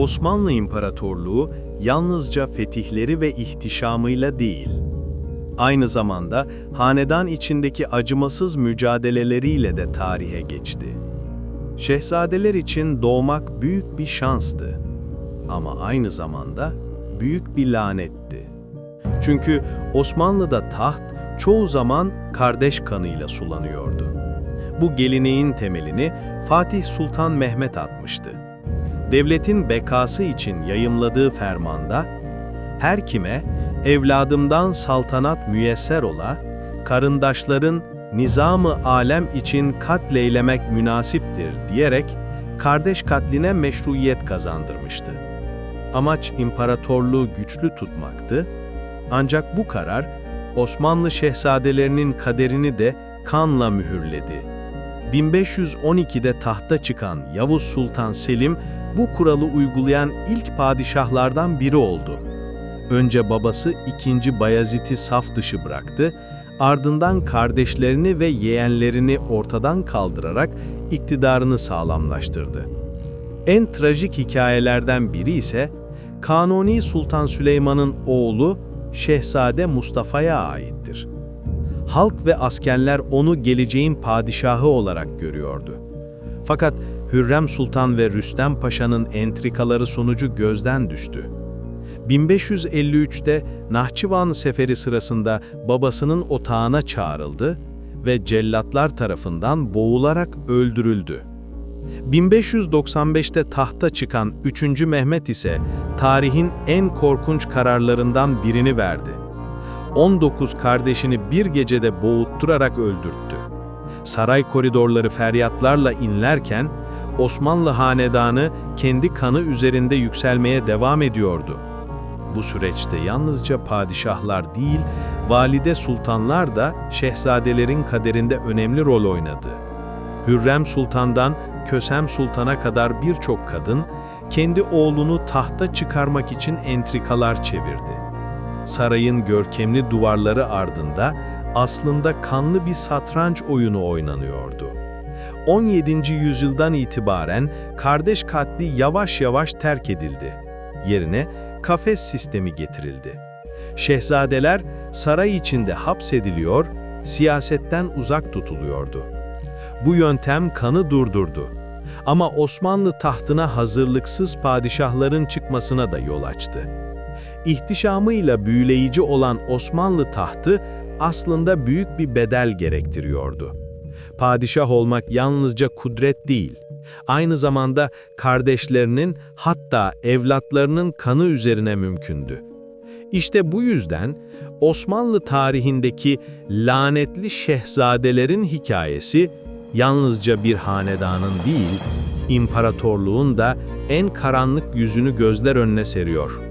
Osmanlı İmparatorluğu yalnızca fetihleri ve ihtişamıyla değil, aynı zamanda hanedan içindeki acımasız mücadeleleriyle de tarihe geçti. Şehzadeler için doğmak büyük bir şanstı ama aynı zamanda büyük bir lanetti. Çünkü Osmanlı'da taht çoğu zaman kardeş kanıyla sulanıyordu. Bu geleneğin temelini Fatih Sultan Mehmet atmıştı. Devletin bekası için yayımladığı fermanda, her kime evladımdan saltanat müyesser ola, karındaşların nizamı alem için katleylemek münasiptir diyerek kardeş katline meşruiyet kazandırmıştı. Amaç imparatorluğu güçlü tutmaktı, ancak bu karar Osmanlı şehzadelerinin kaderini de kanla mühürledi. 1512'de tahta çıkan Yavuz Sultan Selim bu kuralı uygulayan ilk padişahlardan biri oldu. Önce babası 2. Bayezid'i saf dışı bıraktı, ardından kardeşlerini ve yeğenlerini ortadan kaldırarak iktidarını sağlamlaştırdı. En trajik hikayelerden biri ise Kanuni Sultan Süleyman'ın oğlu Şehzade Mustafa'ya aittir. Halk ve askerler onu geleceğin padişahı olarak görüyordu. Fakat Hürrem Sultan ve Rüstem Paşa'nın entrikaları sonucu gözden düştü. 1553'te Nahçıvan seferi sırasında babasının otağına çağrıldı ve cellatlar tarafından boğularak öldürüldü. 1595'te tahta çıkan 3. Mehmet ise tarihin en korkunç kararlarından birini verdi. 19 kardeşini bir gecede boğutturarak öldürttü. Saray koridorları feryatlarla inlerken Osmanlı hanedanı kendi kanı üzerinde yükselmeye devam ediyordu. Bu süreçte yalnızca padişahlar değil, valide sultanlar da şehzadelerin kaderinde önemli rol oynadı. Hürrem Sultan'dan Kösem Sultan'a kadar birçok kadın, kendi oğlunu tahta çıkarmak için entrikalar çevirdi. Sarayın görkemli duvarları ardında aslında kanlı bir satranç oyunu oynanıyordu. 17. yüzyıldan itibaren kardeş katli yavaş yavaş terk edildi. Yerine kafes sistemi getirildi. Şehzadeler saray içinde hapsediliyor, siyasetten uzak tutuluyordu. Bu yöntem kanı durdurdu. Ama Osmanlı tahtına hazırlıksız padişahların çıkmasına da yol açtı. İhtişamıyla büyüleyici olan Osmanlı tahtı aslında büyük bir bedel gerektiriyordu. Padişah olmak yalnızca kudret değil, aynı zamanda kardeşlerinin hatta evlatlarının kanı üzerine mümkündü. İşte bu yüzden Osmanlı tarihindeki lanetli şehzadelerin hikayesi yalnızca bir hanedanın değil, imparatorluğun da en karanlık yüzünü gözler önüne seriyor.